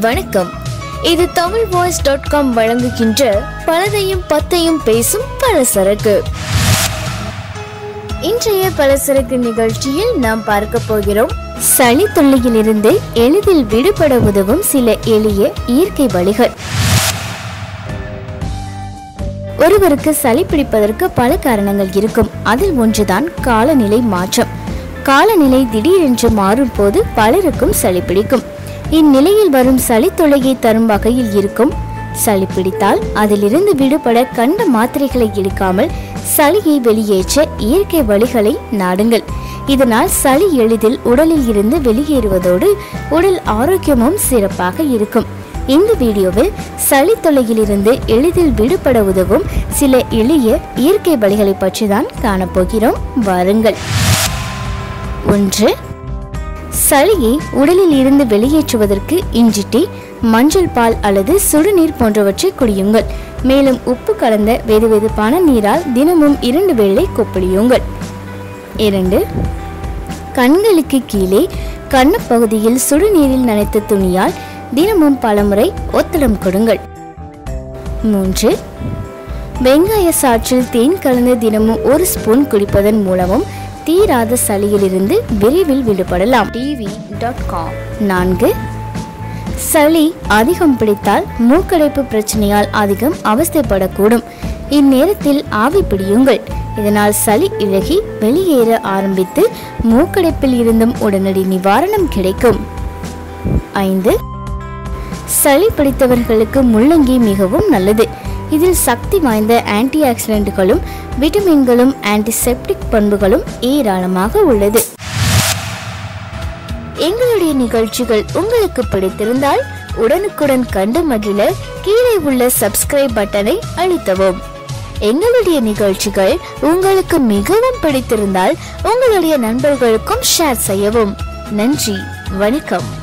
வணக்கம். இது Tamil voice dot com வழங்குகின்ற பலதையும் பத்தையும் பேசும் பலசரக்கு. இன்றைய பலசரக்கு நிகழ்ச்சியில் நாம் பார்க்க போகிறோம். சளி தொல்லையிலிருந்து எளிதில் விடுபட உதவும் சில எளிய இயற்கை வழிகள். ஒருவருக்கு சளி பிடிப்பதற்கு பல காரணங்கள் இருக்கும். அதில் ஒன்றுதான் காலநிலை மாற்றம். காலநிலை திடீரென்று மாறும் போது பலருக்கும் சளி பிடிக்கும். இந்நிலையில் வரும் சளி தொல்லையை தரும் வகையில் இருக்கும். சளி பிடித்தால் அதிலிருந்து விடுபட கண்ட மாத்திரைகளை எடுக்காமல் சளியை வெளியேற்ற இயற்கை வழிகளை நாடுங்கள். இதனால் சளி எளிதில் உடலில் இருந்து வெளியேறுவதோடு உடல் ஆரோக்கியமும் சிறப்பாக இருக்கும். இந்த வீடியோவில் சளி தொல்லையிலிருந்து எளிதில் விடுபட உதவும் சில எளிய இயற்கை வழிகளை பற்றி தான் காணப்போகிறோம். வாருங்கள். ஒன்று சளியை உடலில் இருந்து வெளியேற்றுவதற்கு இஞ்சி டீ மஞ்சள் பால் அல்லது சுடுநீர் போன்றவற்றை குடியுங்கள். மேலும் உப்பு கலந்த வெது வெதுப்பான நீரால் தினமும் இரண்டு வேளை கொப்பளியுங்கள். இரண்டு கண்களுக்கு கீழே கண்ணு பகுதியில் சுடுநீரில் நனைத்த துணியால் தினமும் பலமுறை ஒத்தடம் கொடுங்கள். மூன்று வெங்காய சாற்றில் தேன் கலந்து தினமும் ஒரு ஸ்பூன் குடிப்பதன் மூலமும் தீராத சளியிலிருந்து விரைவில் விடுபடலாம். TV dot com. நான்கு சளி அதிகம் பிடித்தால் மூக்கடைப்பு பிரச்சனையால் அதிகம் அவஸ்தைப்படக்கூடும். இந்நேரத்தில் ஆவி பிடியுங்கள். இதனால் சளி இழகி வெளியேற ஆரம்பித்து மூக்கடைப்பில் இருந்தும் உடனடி நிவாரணம் கிடைக்கும். ஐந்து சளி பிடித்தவர்களுக்கு முள்ளங்கி மிகவும் நல்லது. இதில் சக்தி வாய்ந்த ஆன்டி ஆக்சிடென்ட்களும் விட்டமின்களும் ஆன்டிசெப்டிக் பண்புகளும் ஏராளமாக உள்ளது. எங்களுடைய நிகழ்ச்சிகள் உங்களுக்கு பிடித்திருந்தால் உடனுக்குடன் கண்டு மகிழ கீழே உள்ள சப்ஸ்கிரைப் பட்டனை அழுத்தவும். எங்களுடைய நிகழ்ச்சிகள் உங்களுக்கு மிகவும் பிடித்திருந்தால் உங்களுடைய நண்பர்களுக்கும் ஷேர் செய்யவும். நன்றி வணக்கம்.